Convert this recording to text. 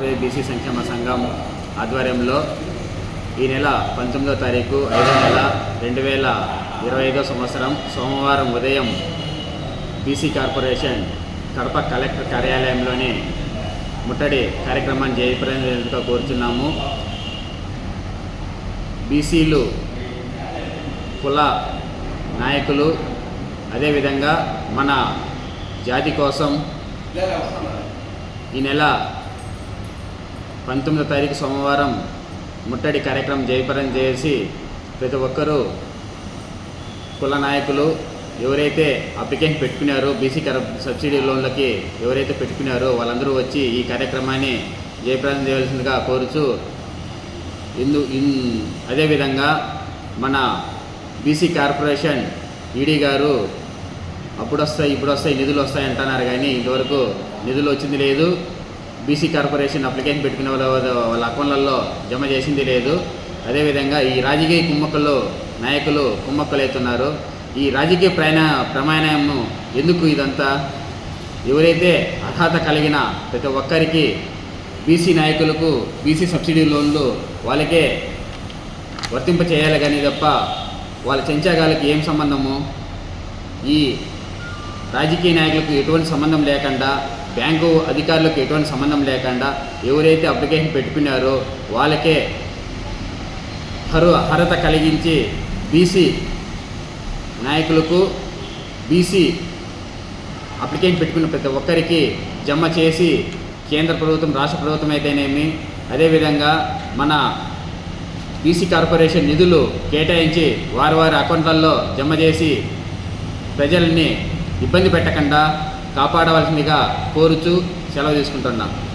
Andhra Pradesh BC సంక్షేమ సంఘం ఆధ్వర్యంలో ఈ నెల పంతొమ్మిదో తారీఖు ఐదో నెల రెండు వేల ఇరవై ఐదో సంవత్సరం సోమవారం ఉదయం బీసీ కార్పొరేషన్ కడప కలెక్టర్ కార్యాలయంలోని ముట్టడి కార్యక్రమాన్ని జయప్రదంగా కోరుచున్నాము. బీసీలు కుల నాయకులు అదేవిధంగా మన జాతి కోసం ఈ నెల పంతొమ్మిదో తారీఖు సోమవారం ముట్టడి కార్యక్రమం జయపరం చేసి ప్రతి ఒక్కరూ కుల నాయకులు ఎవరైతే అప్లికేషన్ పెట్టుకున్నారో బీసీ కర సబ్సిడీ లోన్లకి ఎవరైతే పెట్టుకున్నారో వాళ్ళందరూ వచ్చి ఈ కార్యక్రమాన్ని జయప్రదం చేయవలసిందిగా కోరుచు ఇందు అదేవిధంగా మన బీసీ కార్పొరేషన్ ఈడీ గారు అప్పుడు వస్తాయి ఇప్పుడు వస్తాయి నిధులు వస్తాయి అంటున్నారు కానీ ఇంతవరకు నిధులు వచ్చింది లేదు. బీసీ కార్పొరేషన్ అప్లికేషన్ పెట్టుకున్న వాళ్ళ వాళ్ళ అకౌంట్లలో జమ చేసింది లేదు. అదేవిధంగా ఈ రాజకీయ కుమ్మక్కలు నాయకులు కుమ్మక్కలవుతున్నారు ఈ రాజకీయ ప్రయాణ ప్రమాణము ఎందుకు ఇదంతా? ఎవరైతే అర్హత కలిగిన ప్రతి ఒక్కరికి బీసీ నాయకులకు బీసీ సబ్సిడీ లోన్లు వాళ్ళకే వర్తింప చేయాలి కానీ తప్ప వాళ్ళ చెంచాగాలకి ఏం సంబంధము? ఈ రాజకీయ నాయకులకు ఎటువంటి సంబంధం లేకుండా బ్యాంకు అధికారులకు ఎటువంటి సంబంధం లేకుండా ఎవరైతే అప్లికేషన్ పెట్టుకున్నారో వాళ్ళకే హరు అర్హత కలిగించి బీసీ నాయకులకు బీసీ అప్లికేషన్ పెట్టుకున్న ప్రతి ఒక్కరికి జమ చేసి కేంద్ర ప్రభుత్వం రాష్ట్ర ప్రభుత్వం అయితేనేమి అదేవిధంగా మన బీసీ కార్పొరేషన్ నిధులు కేటాయించి వారి వారి అకౌంట్లలో జమ చేసి ప్రజల్ని ఇబ్బంది పెట్టకుండా కాపాడవలసిందిగా కోరుచు సెలవు తీసుకుంటున్నాను